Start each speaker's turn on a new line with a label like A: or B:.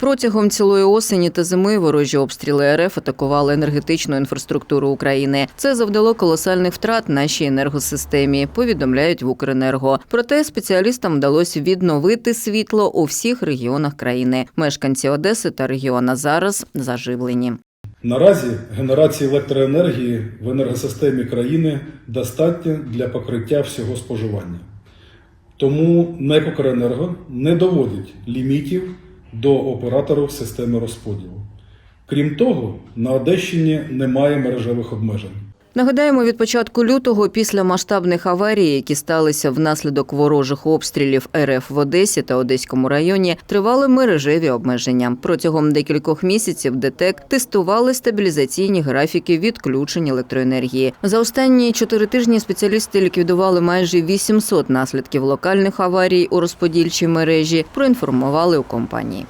A: Протягом цілої осені та зими ворожі обстріли РФ атакували енергетичну інфраструктуру України. Це завдало колосальних втрат нашій енергосистемі. Повідомляють в Укренерго. Проте спеціалістам вдалося відновити світло у всіх регіонах країни. Мешканці Одеси та регіона зараз заживлені.
B: Наразі генерації електроенергії в енергосистемі країни достатньо для покриття всього споживання. Тому НЕК «Укренерго» не доводить лімітів до операторів системи розподілу. Крім того, на Одещині немає мережевих обмежень.
A: Нагадаємо, від початку лютого, після масштабних аварій, які сталися внаслідок ворожих обстрілів РФ в Одесі та Одеському районі, тривали мережеві обмеження. Протягом декількох місяців ДТЕК тестували стабілізаційні графіки відключень електроенергії. За останні чотири тижні спеціалісти ліквідували майже 800 наслідків локальних аварій у розподільчій мережі. Проінформували у компанії.